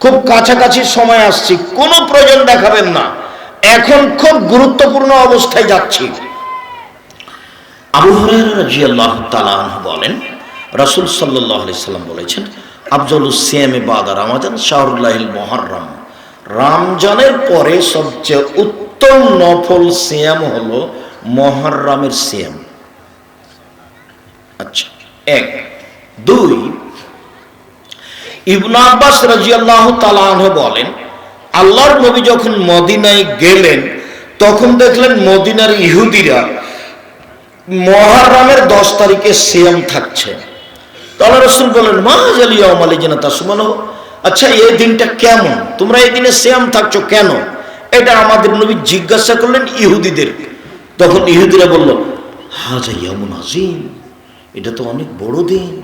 খুব কাছাকাছি সময় আসছি, কোনো প্রয়োজন দেখাবেন না। এখন খুব গুরুত্বপূর্ণ অবস্থায় যাচ্ছি। আবু আনহু বলেন, রাসূল আলাইহি সাল্লাম বলেছেন, আফজালুস সিয়ামে বাদা রমাজান শাহরুল্লাহিল মুহররম। রমজানের পরে সবচেয়ে উত্তম নফল সিয়াম হলো মুহররমের সিয়াম। আচ্ছা এক। দুই ইবনে আব্বাস রাদিয়াল্লাহু তাআলা আনহু বলেন, আল্লাহর নবী যখন মদিনায় গেলেন, তখন দেখলেন মদিনার ইহুদিরা মহারামের দশ তারিখে সিয়াম থাকছে। তাহলে রসুল বলেন মাহাজালিয়া অমালি যেন তা সুমানো আচ্ছা এই দিনটা কেমন? তোমরা এই দিনে সিয়াম থাকছো কেন? এটা আমাদের নবী জিজ্ঞাসা করলেন ইহুদিদের। তখন ইহুদিরা বলল হাজা ইয়ামুন আজিম এটা তো অনেক বড় দিন।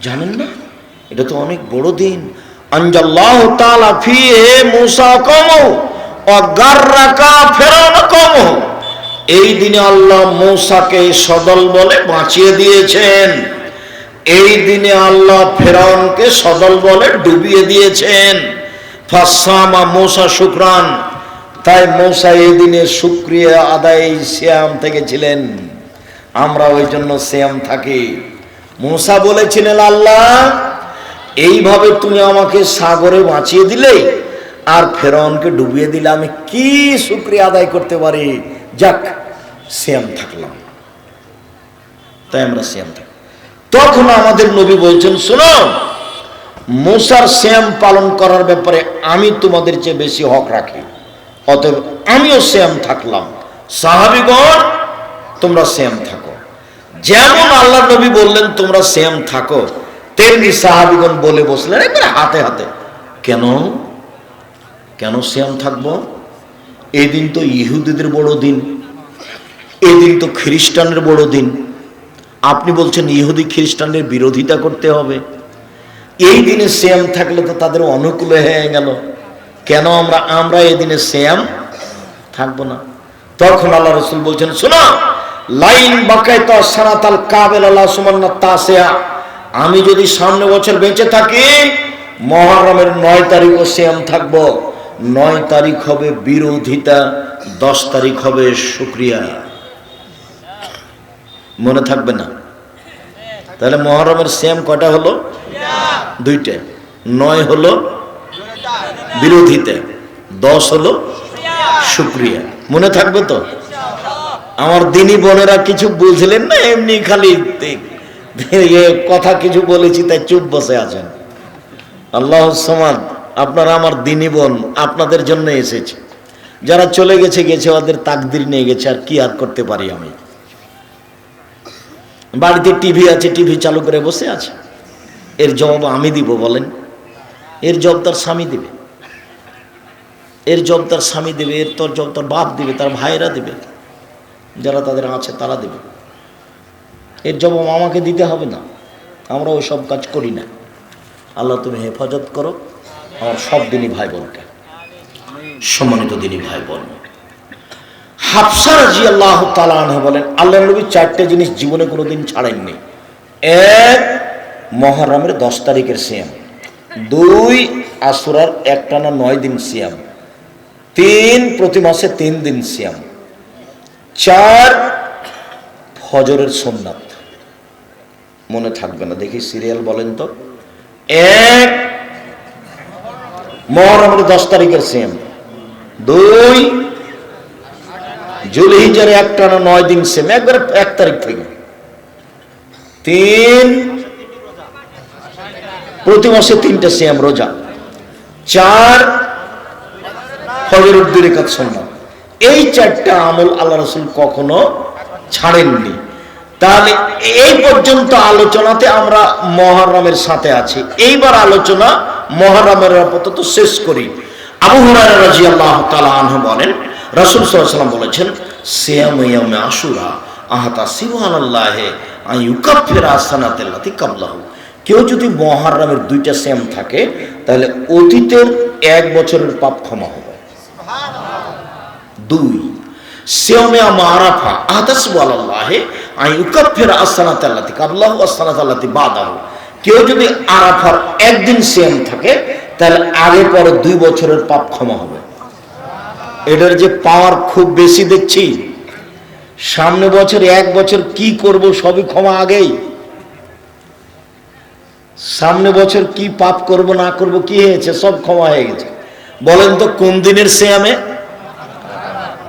জানেন না? এটা তো অনেক বড় দিন। এই দিনে আল্লাহ মৌসাকে সদল বলে বাঁচিয়ে দিয়েছেন। এই দিনে আল্লাহ ফেরাউনকে সদল বলে ডুবিয়ে দিয়েছেন। ফাসামা মৌসা শুক্রান, তাই মৌসা এই দিনে শুক্রিয়া আদায় শ্যাম থেকে ছিলেন। আমরা ওই জন্য শ্যাম থাকি। মৌসা বলেছিলেন, আল্লাহ এইভাবে তুমি আমাকে সাগরে বাঁচিয়ে দিলে আর ফেরনকে ডুবিয়ে দিলে আমি কি শুক্রিয়া আদায় করতে পারি? যাক, শ্যাম থাকলাম। তাই আমরা শ্যাম থাকি তখন আমাদের নবী বলছেন, শোনো, মুসার শ্যাম পালন করার ব্যাপারে আমি তোমাদের চেয়ে বেশি হক রাখি। অতএব আমিও শ্যাম থাকলাম। সাহাবিগণ, তোমরা শ্যাম থাকো। যেমন আল্লাহ নবী বললেন, তোমরা শ্যাম থাকো। তেমনি সাহাবিগণ বলে বসলেন, একবারে হাতে হাতে। কেন? কেন শ্যাম থাকব? এই দিন তো ইহুদিদের বড় দিন এই দিন তো খ্রিস্টানের বড় দিন। আপনি বলছেন ইহুদি খ্রিস্টানের বিরোধিতা করতে হবে। এই দিনে শ্যাম থাকলে তো তাদের অনুকূলে হয়ে গেল। কেন আমরা আমরা এই দিনে শ্যাম থাকব না? তখন আল্লাহ রসুল বলছেন, শোনা, লাইন বাকায় তো সানাতাল কাবেল আল্লাহ সুমান্না তাসেয়া। আমি যদি সামনে বছর বেঁচে থাকি, মহরমের নয় তারিখও সেম থাকব। নয় তারিখ হবে বিরোধিতা, দশ তারিখ হবে শুক্রিয়া। মনে থাকবে না? তাহলে মহরমের সেম কটা হলো? দুইটা। নয় হলো বিরোধিতা, দশ হলো শুক্রিয়া। মনে থাকবে তো? আমার দিনী বোনেরা কিছু বুঝলেন না? এমনি খালি কথা কিছু বলেছি, তাই চুপ বসে আছেন। আল্লাহ সমাদ, আপনারা আমার দিনী বোন, আপনাদের জন্য এসেছে। যারা চলে গেছে গেছে, ওদের তাকদির নিয়ে গেছে, আর কি আর করতে পারি আমি? বাড়িতে টিভি আছে, টিভি চালু করে বসে আছে। এর জবাব আমি দিব, বলেন। এর জব তার স্বামী দিবে। এর জব তার স্বামী দেবে, এর তোর জব তার বাপ দিবে, তার ভাইয়েরা দেবে। যারা তাদের আছে, তারা দেবে। এর জবাব আমাকে দিতে হবে না। আমরা ওই সব কাজ করি না। আল্লাহ তুমি হেফাজত করো। আমার সব দিনই ভাই বোনকে সম্মানিত দিনই ভাই বোন হাফসা রাজি আল্লাহ তালা বলেন, আল্লাহ নবী চারটে জিনিস জীবনে কোনোদিন ছাড়েননি। এক, মহরমের দশ তারিখের সিয়াম। দুই, আসুরার একটানা নয় দিন সিয়াম। তিন, প্রতি মাসে তিন দিন সিয়াম। চার, ফজরের সোমনাথ। মনে থাকবে না। দেখি সিরিয়াল বলেন তো। এক, মহরমের দশ তারিখের সিয়াম দুই, জুলহিজের একটা না নয় দিন সেম একবারে এক তারিখ থেকে। তিন, প্রতি মাসে তিনটে সিয়াম রোজা। চার ফজর উদ্দিন এই চারটা আমল আল্লাহ রসুল কখনো ছাড়েননি। তাহলে এই পর্যন্ত আলোচনাতে আমরা মহরমের সাথে আছি। এইবার আলোচনা মহরমের আপাতত শেষ করি। আবু হুরায়রা রাদিয়াল্লাহু তাআলা আনহু বলেন রাসূল সাল্লাল্লাহু আলাইহি ওয়াসাল্লাম বলেছেন সিয়াম ইয়ামে আশুরা আহাতা সিবহানাল্লাহে আন ইউকাফিরা সানাতাল্লাতি কাবলাহু। কেউ যদি মহরমের দুইটা সিয়াম থাকে তাহলে অতীতের এক বছরের পাপ ক্ষমা হবে। দুই সিয়ামে আরাফা আহাতাসবু কেউ যদি আরাফার একদিন সিয়াম থাকে, তাহলে আগে পরে দুই বছরের পাপ ক্ষমা হবে। এটার যে পাওয়ার খুব বেশি দেখছি। সামনে বছর, এক বছর কি করব সবই ক্ষমা আগেই। সামনে বছর কি পাপ করব, না করব, কি হয়েছে, সব ক্ষমা হয়ে গেছে। বলেন তো, কোন দিনের শ্যামে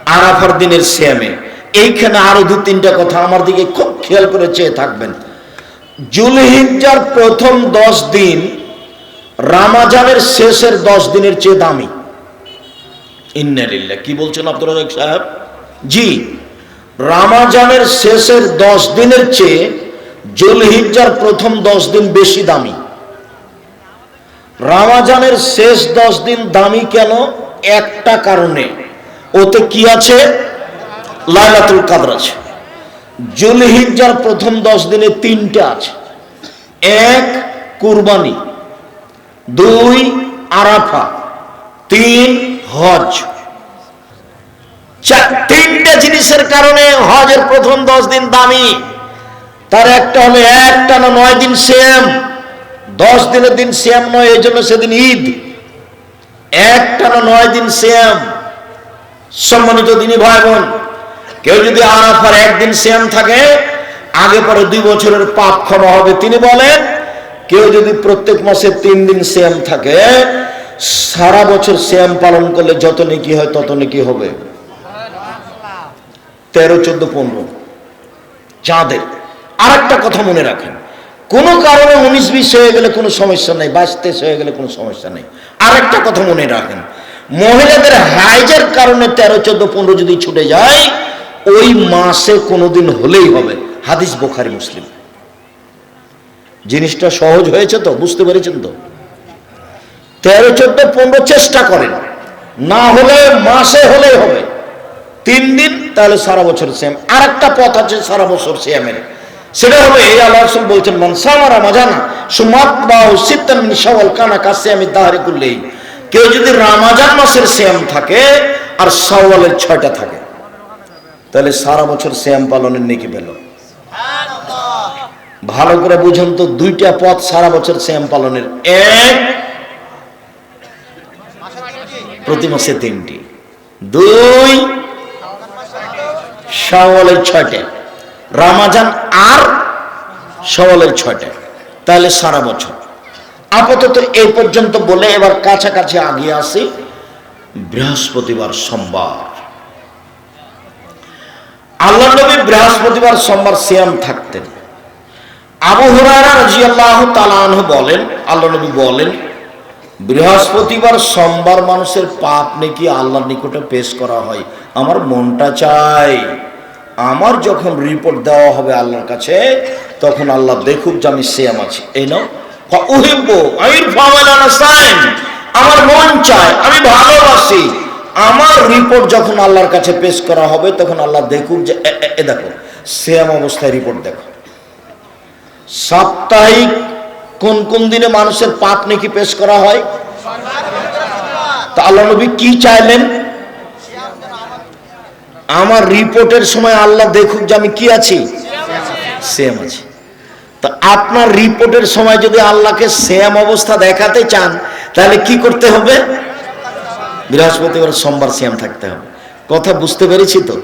আরাফার দিনের শ্যামে এইখানে আরও দু তিনটা কথা আমার দিকে খুব খেয়াল করে চেয়ে থাকবেন। জুলহিজ্জার প্রথম দশ দিন রামাজানের শেষের দশ দিনের চেয়ে দামি। ইন্নারিল্লাহ কি বলছেন আব্দুল রাজাক সাহেব? জি রামাজানের শেষের দশ দিনের চেয়ে জুলহিজ্জার প্রথম দশ দিন বেশি দামি। রামাজানের শেষ দশ দিন দামি কেন? একটা কারণে। ওতে কি আছে? লাইলাতুল কাদর আছে। জুলহিজ্জার প্রথম দশ দিনে তিনটা আছে। এক, কুরবানি। দুই, আরাফা। তিন, হজ। তিনটে জিনিসের কারণে হজের প্রথম দশ দিন দামি। তার একটা হলো একটা না নয় দিন শ্যাম দশ দিনের দিন শ্যাম নয়, এই জন্য সেদিন ঈদ। একটা না নয় দিন শ্যাম সম্মানিত দিনী ভাই বোন কেউ যদি আরাফার একদিন শ্যাম থাকে, আগে পরে দুই বছরের পাপ ক্ষমা হবে। তিনি বলেন, কেউ যদি প্রত্যেক মাসে তিন দিন শ্যাম থাকে, সারা বছর শ্যাম পালন করলে যত নেকি হয় তত নেকি হবে। তেরো, চোদ্দ, পনেরো। চাঁদের আর একটা কথা মনে রাখেন, কোনো কারণে উনিশ, বিশ হয়ে গেলে কোনো সমস্যা নেই, বাইশ, তেইশ হয়ে গেলে কোনো সমস্যা নেই। আর একটা কথা মনে রাখেন, মহিলাদের হাইজের কারণে তেরো, চোদ্দ, পনেরো যদি ছুটে যায় ওই মাসে কোনোদিন হলেই হবে। হাদিস বোখারি, মুসলিম। জিনিসটা সহজ হয়েছে তো? বুঝতে পেরেছেন তো? তেরো, চোদ্দ, পনেরো চেষ্টা করেন। না হলে মাসে হলেই হবে। তিন দিন, তাহলে সারা বছর সেম আর একটা পথ আছে সারা বছর সেমের সেটা হবে, এই আল্লাহ বলছেন মানসামা রামাজানা, সুমাত বা মিন কানা কাছে আমি তাহারে করলেই কেউ যদি রামাজান মাসের শ্যাম থাকে, আর শাওয়ালের ছয়টা থাকে তাহলে সারা বছর শ্যাম পালনের নেকি পেল। ভালো করে বুঝুন তো, দুইটা পথ সারা বছর শ্যাম পালনের এক, প্রতি মাসে তিনটি। দুই শাওয়ালের ছয়টা। রামাজান আর সওয়ালের ছয়টা। তাহলে সারা বছর। আপাতত এই পর্যন্ত বলে এবার কাছাকাছি আগিয়ে আসি। বৃহস্পতিবার সোমবার। আল্লাহ নবী বৃহস্পতিবার সোমবার সিয়াম থাকতেন। আবু হুরায়রা বলেন, আল্লাহ নবী বলেন, বৃহস্পতিবার সোমবার মানুষের পাপ নাকি আল্লাহর নিকটে পেশ করা হয়? আমার মনটা চাই। আমার যখন রিপোর্ট দেওয়া হবে আল্লাহর কাছে, তখন আল্লাহ দেখুক যে আমি সেম আছি। এই নাও। আমার মন চায়, আমি ভালোবাসি। আমার রিপোর্ট যখন আল্লাহর কাছে পেশ করা হবে, তখন আল্লাহ দেখুক যে, এ- দেখো সেম অবস্থায় রিপোর্ট দেখো। সাপ্তাহিক কোন কোন দিনে মানুষের পাপ নাকি পেশ করা হয়? তা আল্লাহ নবী কি চাইলেন? আমার রিপোর্টের সময় আল্লাহ দেখুক যে আমি কি আছি? সেম আছি। তা আপনার রিপোর্টের সময় যদি আল্লাহকে সেম অবস্থা দেখাতে চান, তাহলে কি করতে হবে? বৃহস্পতিবার সোমবার সেম থাকতে হবে। কথা বুঝতে পেরেছি তো?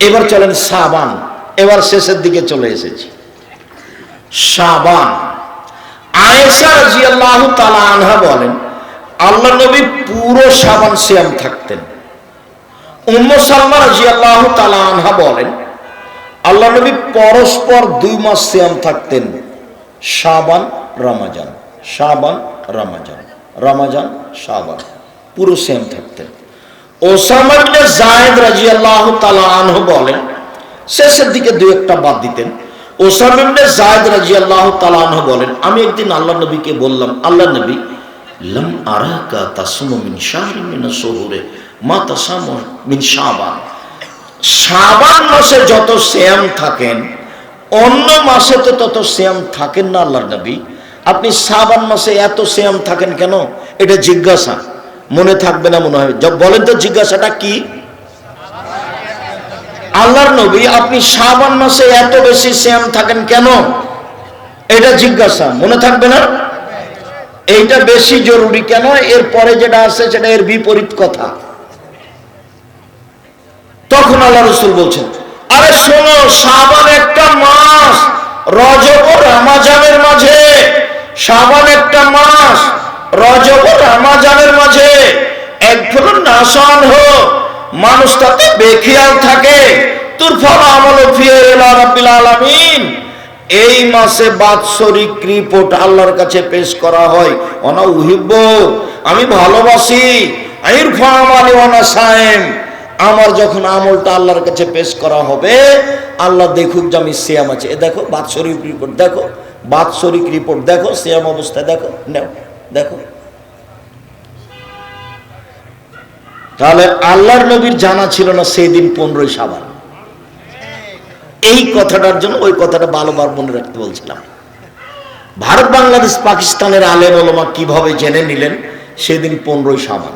এবার চলেন সাবান। এবার শেষের দিকে চলে এসেছি। সাবান। আয়েশা রাদিয়াল্লাহু তাআলা আনহা বলেন আল্লাহ নবী পুরো সাবান সিয়াম থাকতেন। উম্মু সালমা রাদিয়াল্লাহু তাআলা আনহা বলেন আল্লাহ নবী পরস্পর দুই মাস সিয়াম থাকতেন। শাবান রমাজান। শাবান রমাজান। রমাজান শাবান পুরো সিয়াম থাকতেন। ওসামা ইবনে জায়েদ রাদিয়াল্লাহু তাআলা বলেন, শেষের দিকে দুই একটা বাদ দিতেন। ওসাম ইবনে জায়েদ রাদিয়াল্লাহু তাআলা আনহু বলেন, আমি একদিন আল্লাহ নবীকে বললাম আল্লাহ নবী, লাম আরাকা তাসুমু মিন শাহরিন মিন শুহুরে মা তাসামু মিন শাবান। শাবান মাসে যত শ্যাম থাকেন, অন্য মাসে তো তত শ্যাম থাকেন না আল্লাহর নবী। আপনি শাবান মাসে এত শ্যাম থাকেন কেন? এটা জিজ্ঞাসা। মনে থাকবে না, মনে হয় বলেন তো জিজ্ঞাসাটা কি? আল্লাহর নবী, আপনি শাবান মাসে এত বেশি শ্যাম থাকেন কেন? এটা জিজ্ঞাসা, মনে থাকবে না? এইটা বেশি জরুরি কেন? এর পরে যেটা আছে সেটা এর বিপরীত কথা। তখন আল্লাহ রসুল বলছেন, আরে শোনো সাবান একটা মাস রজব রামাজানের মাঝে। সাবান একটা মাস রজব রামাজানের মাঝে এক নাশান হো মানুষ তাতে বেখিয়াল থাকে। তোর ফল আমল ফিয়ে রাব্বিল আলামিন। এই মাসে বাৎসরিক রিপোর্ট আল্লাহর কাছে পেশ করা হয়। অনা উহিব্ব, আমি ভালোবাসি। আমার যখন আমলটা আল্লাহর কাছে পেশ করা হবে, আল্লাহ দেখুক যে আমি সিয়াম আছে। এ দেখো, বাৎসরিক রিপোর্ট দেখো, বাৎসরিক রিপোর্ট দেখো, সিয়াম অবস্থায় দেখো, নেও। দেখো। তাহলে আল্লাহর নবীর জানা ছিল না সেই দিন পনেরোই সাবান। এই কথাটার জন্য ওই কথাটা বারবার মনে রাখতে বলছিলাম। ভারত, বাংলাদেশ, পাকিস্তানের আলেম ওলমা কীভাবে জেনে নিলেন সেদিন পনেরোই সাবান?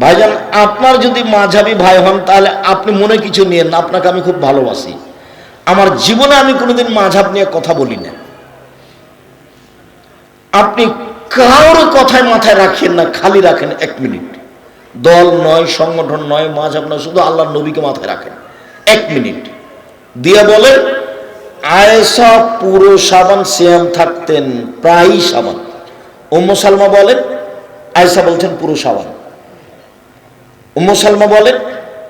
ভাইজান, আপনার যদি মাঝাবি ভাই হন, তাহলে আপনি মনে কিছু নিয়েন না, আপনাকে আমি খুব ভালোবাসি। আমার জীবনে আমি কোনোদিন মাঝাব নিয়ে কথা বলি না আপনি কারোর কথায় মাথায় রাখেন না, খালি রাখেন এক মিনিট। দল নয়, সংগঠন নয়, মাঝ আপনার শুধু আল্লাহ নবীকে মাথায় রাখেন। এক মিনিট। দিয়ে বলেন, আয়েশা পুরো সাবান শ্যাম থাকতেন, প্রায়ই সাবান। উম্ম সালমা বলেন, আয়েশা বলছেন পুরো সাবান। উম্ম সালমা বলেন,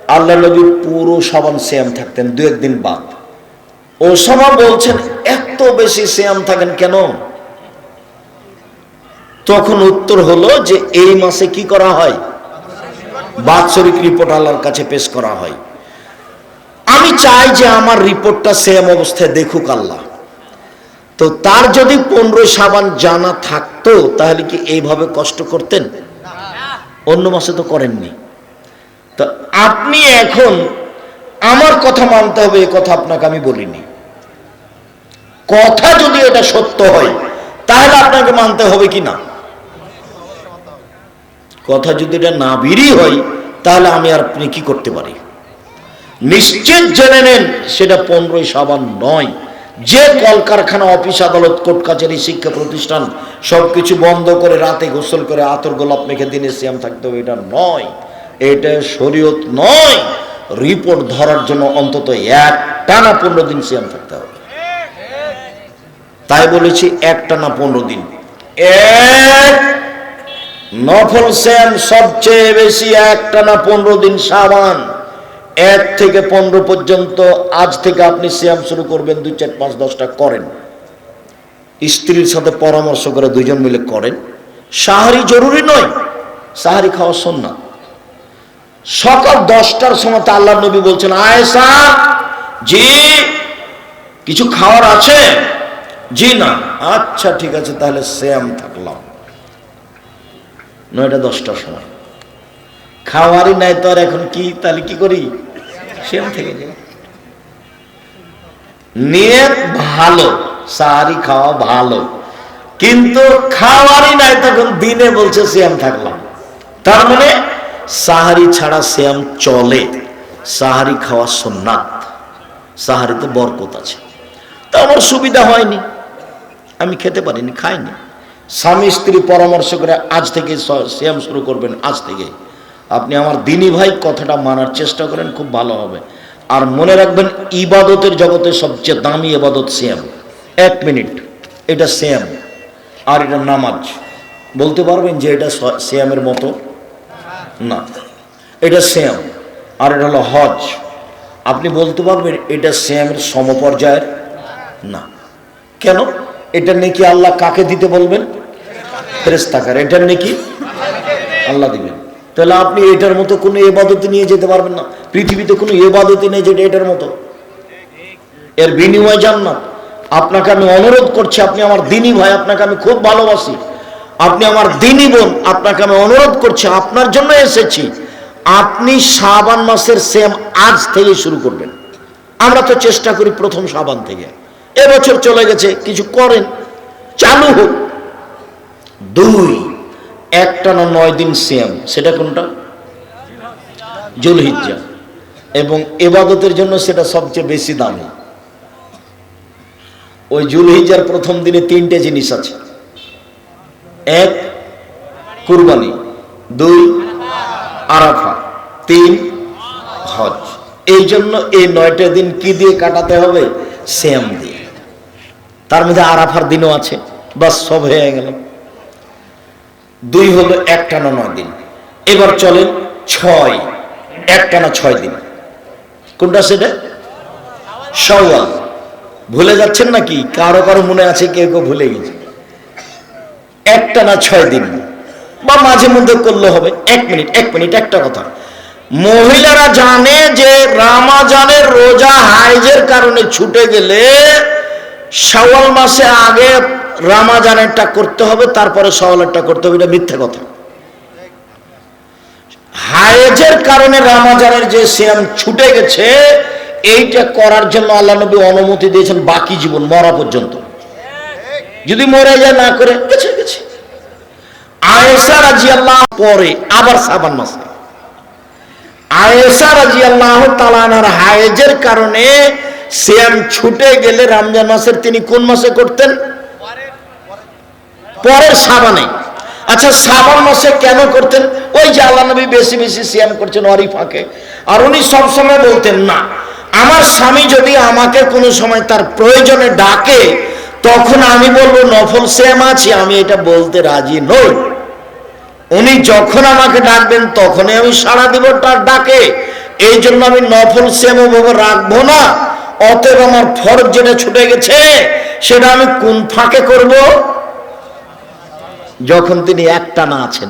আল্লাহ নবী পুরো সাবান শ্যাম থাকতেন দু একদিন বাদ। ওসামা বলছেন, এত বেশি শ্যাম থাকেন কেন? তখন উত্তর হলো যে এই মাসে কি করা হয়? বাৎসরিক রিপোর্ট আল্লাহর কাছে পেশ করা হয়। আমি চাই যে আমার রিপোর্টটা সেম অবস্থায় দেখুক আল্লাহ। তো তার যদি পনেরো সাবান জানা থাকতো, তাহলে কি এইভাবে কষ্ট করতেন? অন্য মাসে তো করেননি। তো আপনি এখন আমার কথা মানতে হবে, এ কথা আপনাকে আমি বলিনি। কথা যদি এটা সত্য হয়, তাহলে আপনাকে মানতে হবে কি না? কথা যদি এটা না বেরিয়ে হয়, তাহলে আমি আর আপনি কি করতে পারি? নিশ্চিত জেনে নেন, সেটা পনেরোই সাবান নয়। যে কলকারখানা, অফিস, আদালত, কোর্ট কাছারি শিক্ষা প্রতিষ্ঠান, সবকিছু বন্ধ করে রাতে গোসল করে আতর গোলাপ মেখে দিনে সিয়াম থাকতে হবে, এটা নয়। এটা শরীয়ত নয়। রিপোর্ট ধরার জন্য অন্তত এক টানা পনেরো দিন সিয়াম থাকতে হবে। তাই বলেছি এক টানা পনেরো দিন। এক নফল শ্যাম সবচেয়ে বেশি এক টানা পনেরো দিন সাবান। এক থেকে পনেরো পর্যন্ত, আজ থেকে আপনি শ্যাম শুরু করবেন, দুই, চার, পাঁচ, দশটা করেন। স্ত্রীর সাথে পরামর্শ করে দুজন মিলে করেন। সাহারি জরুরি নয়, সাহারি খাওয়া না সকাল দশটার সময় তো আল্লাহ নবী বলছেন, আয়েশা, জি, কিছু খাওয়ার আছে? জি না। আচ্ছা ঠিক আছে, তাহলে শ্যাম থাকলাম। নয়টা দশটার সময়। খাওয়ারই নাই তো আর এখন কি, তাহলে কি করি? শ্যাম থেকে যাই নিয়ত ভালো সাহারি খাওয়া ভালো। কিন্তু খাওয়ারই নাই তখন দিনে বলছে শ্যাম থাকলাম। তার মানে সাহারি ছাড়া শ্যাম চলে। সাহারি খাওয়া সোননাথ সাহারিতে বরকত আছে। তা আমার সুবিধা হয়নি। আমি খেতে পারিনি, খাইনি। স্বামী স্ত্রী পরামর্শ করে আজ থেকে শ্যাম শুরু করবেন আজ থেকে। আপনি আমার দিনী ভাই কথাটা মানার চেষ্টা করেন, খুব ভালো হবে। আর মনে রাখবেন, ইবাদতের জগতে সবচেয়ে দামি ইবাদত শ্যাম এক মিনিট, এটা শ্যাম আর এটা নামাজ। বলতে পারবেন যে এটা শ্যামের মতো? না, এটা শ্যাম আর এটা হলো হজ। আপনি বলতে পারবেন, এটা শ্যামের সমপর্যায়ের? না। কেন? এটা নাকি আল্লাহ কাকে দিতে বলবেন? ফেরেস্তাকার এটার নাকি আল্লাহ দিবেন। তাহলে আপনি এটার মতো কোনো এবাদতে নিয়ে যেতে পারবেন না। পৃথিবীতে কোনো এবাদতে নেই যেটা এটার মতো। এর বিনিময় জান্নাত। আপনাকে আমি অনুরোধ করছি, আপনি আমার দিনী ভাই, আপনাকে আমি খুব ভালোবাসি। আপনি আমার দিনী বোন, আপনাকে আমি অনুরোধ করছি, আপনার জন্য এসেছি। আপনি সাবান মাসের সেম আজ থেকে শুরু করবেন। আমরা তো চেষ্টা করি প্রথম সাবান থেকে। এবছর চলে গেছে, কিছু করেন। চালু হোক। দুই একটা না নয় দিন সিয়াম। সেটা কোনটা? জুলহিজ্জা। এবং এবাদতের জন্য সেটা সবচেয়ে বেশি দামি। ওই জুলহিজ্জার প্রথম দিনে তিনটে জিনিস আছে। এক, কুরবানি। দুই, আরাফা। তিন, হজ। এই জন্য এই নয়টা দিন কি দিয়ে কাটাতে হবে? শ্যাম দিয়ে। তার মধ্যে আরাফার দিনও আছে। বাস সব হয়ে গেল। দুই হলো একটানা নয় দিন। এবার চলেন ছয়, একটানা ছয় দিন। কোনটা সেটা? সওয়াল ভুলে যাচ্ছেন নাকি? কারও কারও মনে আছে, কেউ কেউ ভুলে গেছে। একটানা ছয় দিন। বা মাঝে মধ্যে করলে হবে। এক মিনিট এক মিনিট, একটা কথা। মহিলারা জানে যে রামাজানের রোজা হাইজের কারণে ছুটে গেলে সওয়াল মাসে আগে রামাজানেরটা করতে হবে, তারপরে সওয়ালেরটা করতে হবে, এটা মিথ্যা কথা। হায়েজের কারণে রামাজানের যে শ্যাম ছুটে গেছে, এইটা করার জন্য আল্লাহ নবী অনুমতি দিয়েছেন বাকি জীবন, মরা পর্যন্ত। যদি মরে যায়, না করে, গেছে গেছে। আয়েশা রাজি আল্লাহ পরে আবার সাবান মাসে। আয়েশা রাজি আল্লাহ তালানার হায়েজের কারণে শ্যাম ছুটে গেলে রমজান মাসের তিনি কোন মাসে করতেন? পরের সাবানে আচ্ছা সাবান মাসে কেন করতেন? ওই যে আল্লাহ নবী বেশি বেশি সিয়াম করছেন অরি ফাঁকে আর উনি সবসময় বলতেন, না, আমার স্বামী যদি আমাকে কোনো সময় তার প্রয়োজনে ডাকে, তখন আমি বলব, নফল শ্যাম আছি, আমি এটা বলতে রাজি নই। উনি যখন আমাকে ডাকবেন, তখনই আমি সাড়া দিব তার ডাকে। এই জন্য আমি নফল শ্যাম ওভাবে রাখব না। অতএব আমার ফরজ যেটা ছুটে গেছে, সেটা আমি কোন ফাঁকে করব? যখন তিনি একটা না আছেন।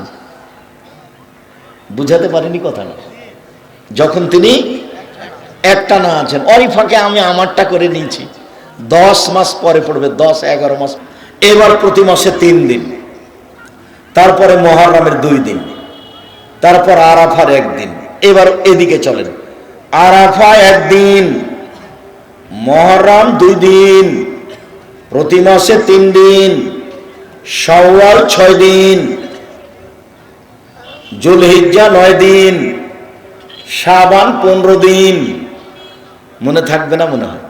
বুঝাতে পারিনি কথা না যখন তিনি একটা না আছেন ওই ফাঁকে আমি আমারটা করে নিয়েছি। দশ মাস পরে পড়বে, দশ, এগারো মাস। এবার প্রতি মাসে তিন দিন। তারপরে মহারামের দুই দিন। তারপর আরাফার একদিন। এবার এদিকে চলেন। আরাফা একদিন, মহরম দুই দিন, প্রতি মাসে তিন দিন। সওয়াল ছয় দিন জুলহিজ্জা নয় দিন সাবান পনেরো দিন। মনে থাকবে না মনে হয়।